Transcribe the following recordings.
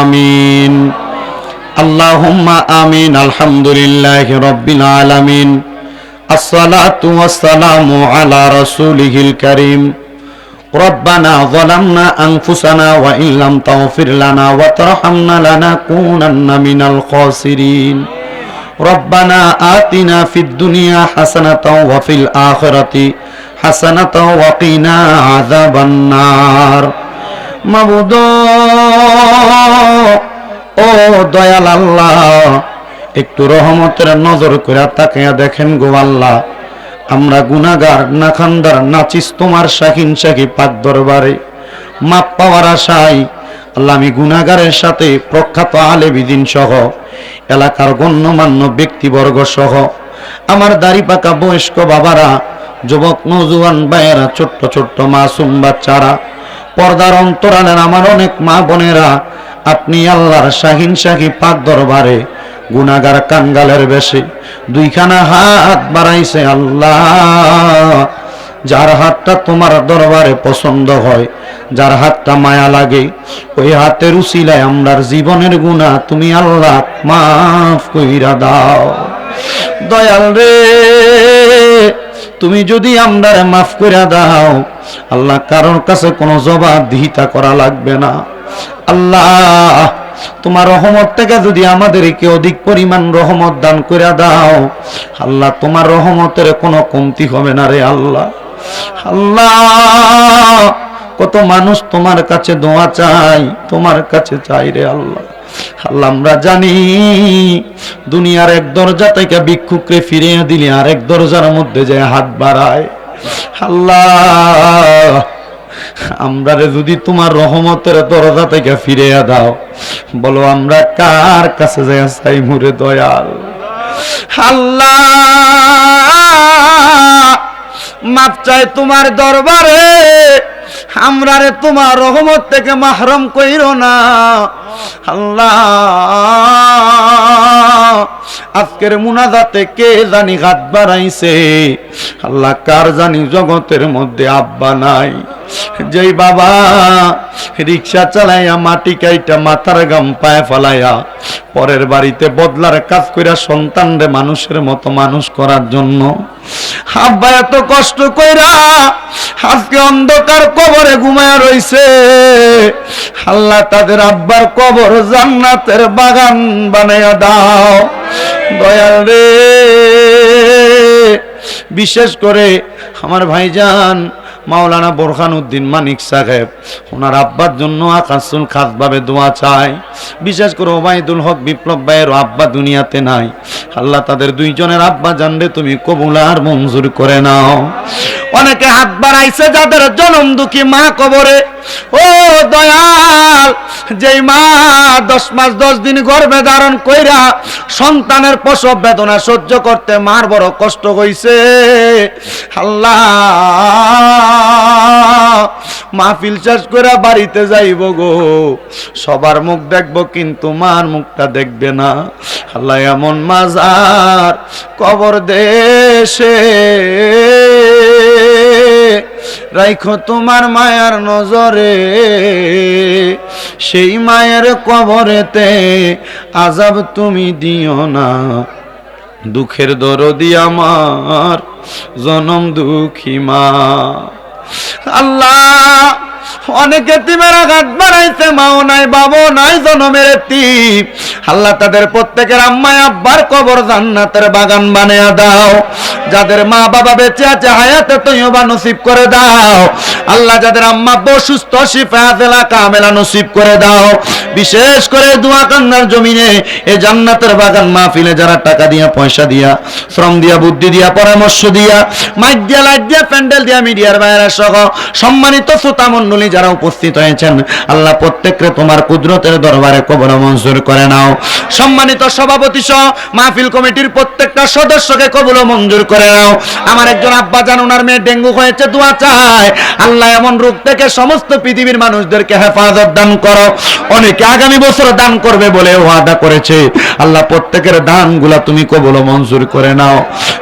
آمين اللهم آمين الحمد لله رب العالمين الصلاة والسلام على رسوله الكريم ربنا ظلمنا أنفسنا وإن لم تغفر لنا وترحمنا لنكونن من الخاسرين ربنا آتنا في الدنيا حسنة وفي الآخرة حسنة وقنا عذاب النار মাবুদ ও দয়াল আল্লাহ, একটু রহমতের নজর করে তাকিয়া দেখেন গো আল্লাহ, আমরা গুনাগার নাখান্দার, নাচিস তোমার শাকিন শাকি পাক দরবারে। মাপ পাওয়ার আশায় আল্লাহ আমি গুনাগারের সাথে প্রখ্যাত আলে বিদিন সহ, এলাকার গণ্যমান্য ব্যক্তিবর্গ সহ, আমার দাড়ি পাকা বয়স্ক বাবারা, যুবক নজুয়ান বায়েরা ছোট্ট ছোট্ট মাসুম বাচ্চারা পর্দার অন্তরালের আমার অনেক মা বোনেরা, আপনি আল্লাহর শাহিন শাহি পাক দরবারে গুনাগার কাঙ্গালের বেশে। দুইখানা হাত বাড়াইছে আল্লাহ, যার হাতটা তোমার দরবারে পছন্দ হয়, যার হাতটা মায়া লাগে, ওই হাতের উসিলায় আমরার জীবনের গুণা তুমি আল্লাহ মাফ কইরা দাও। দয়াল রে তুমি যদি আমরার মাফ করে দাও, আল্লাহ কারোর কাছে কোনো জবাবদিহিতা করা লাগবে না। আল্লাহ, তোমার রহমত থেকে যদি আমাদেরকে অধিক পরিমাণ রহমত দান করে দাও, আল্লাহ তোমার রহমতের কোনো কমতি হবে না রে আল্লাহ। আল্লাহ, কত মানুষ তোমার কাছে দোয়া চাই তোমার কাছে চাই রে আল্লাহ। আল্লাহ, আমরা জানি দুনিয়ার এক দরজা থেকে ভিক্ষুকরে ফিরিয়ে দিলে আরেক দরজার মধ্যে যে হাত বাড়ায়। আল্লাহ, আমরা যদি তোমার রহমতের দরজা থেকে ফিরে দাও, বলো আমরা কার কাছে যাই চাই মুরে দয়াল? আল্লাহ, মাপ চাই তোমার দরবারে। আমরা রে তোমার রহমত থেকে মাহরম কইর না। আল্লাহ, আজকের মুনাজাতে কে জানি হাত বাড়াইছে? আল্লাহ, কার জানি জগতের মধ্যে আব্বা নাই? যেই বাবা, রিক্সা চালাইয়া মাটি কাইটা মাথার গাম পায়ে ফেলাইয়া, পরের বাড়িতে বদলার কাজ কইরা সন্তানরে মানুষের মতো মানুষ করার জন্য। আব্বা, এত কষ্ট কইরা আজকে অন্ধকার কবরে ঘুমায় রইছে। আল্লাহ তাদের আব্বার কবর জান্নাতের বাগান বানাইয়া দাও। দয়াল রে, বিশেষ করে আমার ভাইজান মাওলানা বোরখান উদ্দিন মানিক সাহেব, ওনার আব্বার জন্য আকাশুল খাসভাবে দোয়া চায় বিশেষ করে ওবায়দুল হক বিপ্লব ভাইয়েরও আব্বা দুনিয়াতে নাই। আল্লাহ তাদের দুইজনের আব্বা জানলে তুমি কবুল আর মঞ্জুর করে নাও। অনেকে হাত বাড়াইছে যাদের জনম দুঃখী মা কবরে। ও দয়াল, যেই মা দশ মাস দশ দিন গর্ভে ধারণ কইরা সন্তানের প্রসব বেদনা সহ্য করতে মার বড় কষ্ট হইছে। আল্লাহ মাহফিল শেষ করে বাড়িতে যাইব গো। সবার মুখ দেখব, কিন্তু মার মুখটা দেখবে না। আল্লাহ এমন মাজার, কবর দেশে। রাইখো তোমার মায়ার নজরে। সেই মায়ের কবরেতে আজাব তুমি দিও না। দুঃখের দরদি আমার, জনম দুঃখী মা। আল্লাহ অনেকে তিমের আঘাত বাড়াইছে, মাও নাই বাবু নাই, জনমের টিপ। আল্লাহ তাদের প্রত্যেকের আম্মায় আব্বার কবর জান্নাতের বাগান বানিয়ে দাও। যাদের মা বাবা বেঁচে আছে, হায়াতে তৈবা নসিব করে দাও। আল্লাহ যাদের আম্মা আব্বা অসুস্থ শিফায়াতেলা কামেলা নসিব করে দাও। বিশেষ করে দোয়া কান্নার জমিনে, এই জান্নাতের বাগান মাহফিলে যারা টাকা দিয়া, পয়সা দিয়া, শ্রম দিয়া, বুদ্ধি দিয়া, পরামর্শ দিয়া, মাইক দিয়া, লাইট দিয়া, প্যান্ডেল দিয়া, মিডিয়ার বাইরে সহ সম্মানিত শ্রোতা যারা উপস্থিত হয়েছেন, আল্লাহ প্রত্যেককে তোমার কুদরতের দরবারে কবর মঞ্জুর করে নাও। সম্মানিত সভাপতি সহ মাহফিল কমিটির প্রত্যেকটা সদস্যকে কবুল মঞ্জুর করে নাও। আমার একজন আব্বা জান ওনার মেয়ে ডেঙ্গু হয়েছে, দোয়া চায় আল্লাহ এমন রোগ থেকে সমস্ত পৃথিবীর মানুষদেরকে হেফাজত দান করো। অনেকে আগামী বছর দান করবে বলে ওয়াদা করেছে। আল্লাহ প্রত্যেকের দানগুলা তুমি কবুল মঞ্জুর করে নাও।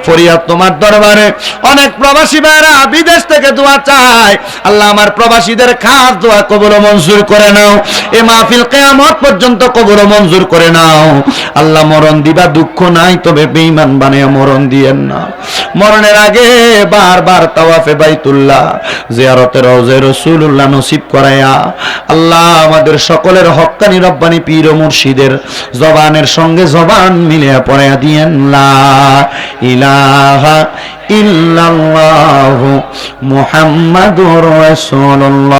ফরিয়াদ তোমার দরবারে। অনেক প্রবাসী ভাইরা বিদেশ থেকে দোয়া চায়। আল্লাহ আমার প্রবাসীদের খাস দোয়া কবর মঞ্জুর করে নাও। এ মাহফিল কেয়ামত পর্যন্ত কবর মঞ্জুর করে নাও। আল্লাহ মরণ দিবা, দুঃখ নাই, তবে বেঈমান বানিয়ে মরণ দিয়েন না। মরণের আগে বারবার তাওয়াফে বাইতুল্লাহ, জিয়ারতের রওজে রাসূলুল্লাহ নসিব করায়া, আল্লাহ আমাদের সকলের হক্কানি রব্বানি পীর ও মুর্শিদের জবানের সঙ্গে জবান মিলিয়ে পড়ায়া দিয়েন, লা ইলাহা ইল্লাল্লাহু মুহাম্মাদুর রাসূলুল্লাহ।